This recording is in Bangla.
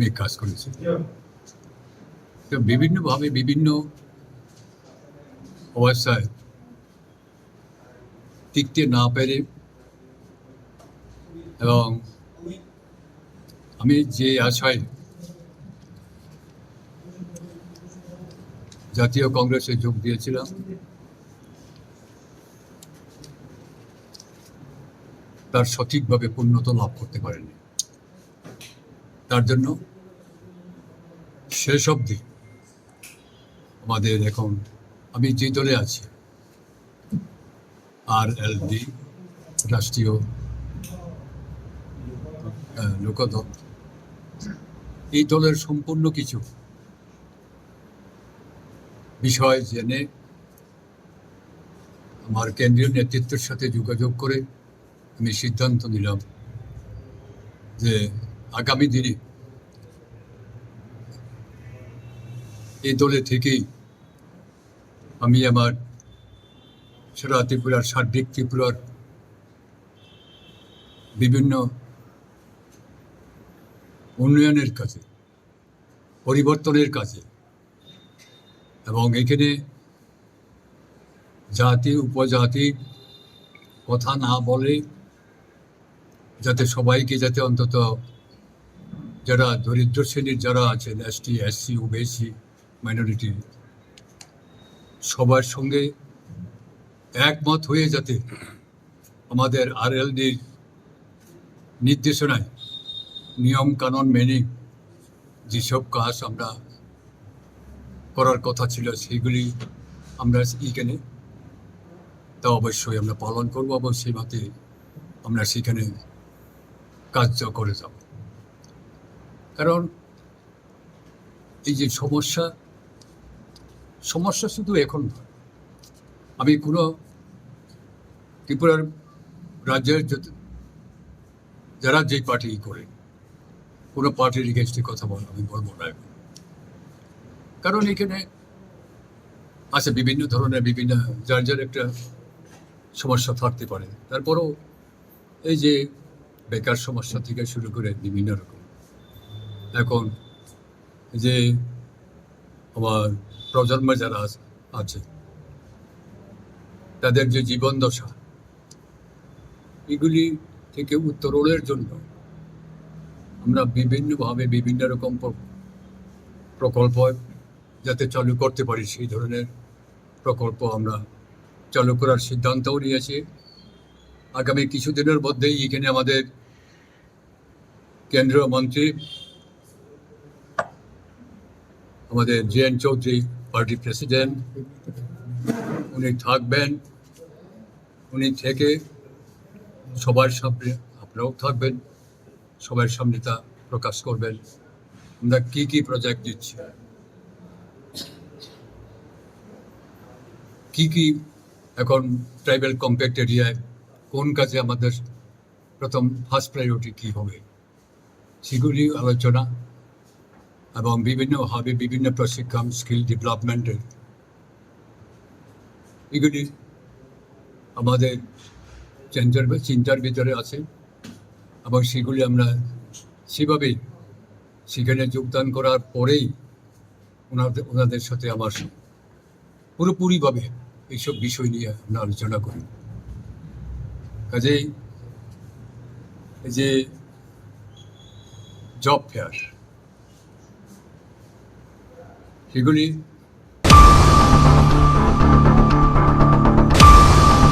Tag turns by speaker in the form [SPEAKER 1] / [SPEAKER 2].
[SPEAKER 1] আমি কাজ করেছি। তো বিভিন্নভাবে বিভিন্ন অবস্থায় টিকতে না পেরে এবং আমি যে আশায় জাতীয় কংগ্রেসে যোগ দিয়েছিলাম, তার সঠিকভাবে পূর্ণত লাভ করতে পারেনি তার জন্য শেষ অবধি আমাদের এখন আমি যে দলে আছি। আর এল ডি রাষ্ট্রীয় লোকদল। এই দলের সম্পূর্ণ কিছু বিষয় জেনে আমার কেন্দ্রীয় নেতৃত্বের সাথে যোগাযোগ করে আমি সিদ্ধান্ত নিলাম যে আগামী দিনে এই দলে থেকেই আমি আমার সারা ত্রিপুরার সার্বিক ত্রিপুরার বিভিন্ন উন্নয়নের কাজে, পরিবর্তনের কাজে এবং এখানে জাতি, উপজাতি কথা না বলে যাতে সবাইকে যাতে অন্তত যারা দরিদ্র শ্রেণির যারা আছেন এসটি এসসি ওবিসি মাইনরিটি সবার সঙ্গে একমত হয়ে যাতে আমাদের আরএলডির নির্দেশনায় নিয়ম কানুন মেনে যেসব কাজ আমরা করার কথা ছিল, সেগুলি আমরা এখানে তা অবশ্যই আমরা পালন করব এবং সেই মতে আমরা সেখানে কার্য করে যাব। কারণ এই যে সমস্যা সমস্যা শুধু এখন আমি কোনো ত্রিপুরার রাজ্যের যারা যে পার্টি করে, কোনো পার্টির এগেনস্টে কথা বল, আমি বলব না। কারণ এখানে আছে বিভিন্ন ধরনের, বিভিন্ন যার যার একটা সমস্যা থাকতে পারে তারপরও এই যে বেকার সমস্যা থেকে শুরু করে বিভিন্ন রকম এখন যে আমার প্রজন্ম যারা আছে- তাদের যে জীবন দশা এগুলি থেকে উত্তরণের জন্য আমরা বিভিন্নভাবে বিভিন্ন রকম প্রকল্প যাতে চালু করতে পারি। সেই ধরনের প্রকল্প আমরা চালু করার সিদ্ধান্তও নিয়েছি। আগামী কিছুদিনের মধ্যেই এখানে আমাদের কেন্দ্রীয় মন্ত্রী আমাদের J N Chowdhury party president, উনি থাকবেন, উনি থেকে সবার সামনে আপনারাও থাকবেন, সবার সামনে তা প্রকাশ করবেন। আমরা কি কি প্রজেক্ট দিচ্ছি? কি কি এখন ট্রাইবাল কম্প্যাক্ট এরিয়ায় কোন কাজে আমাদের প্রথম ফার্স্ট প্রায়োরিটি কী হবে? সেগুলি আলোচনা এবং বিভিন্নভাবে বিভিন্ন প্রশিক্ষণ স্কিল ডেভেলপমেন্টের এগুলি আমাদের চিন্তার চিন্তার ভিতরে আছে এবং সেগুলি আমরা সেভাবেই সেখানে যোগদান করার পরেই ওনাদের ওনাদের সাথে আমার পুরোপুরিভাবে এইসব বিষয় নিয়ে আমরা আলোচনা করি। কাজেই যে জব ফেয়ার সেগুলি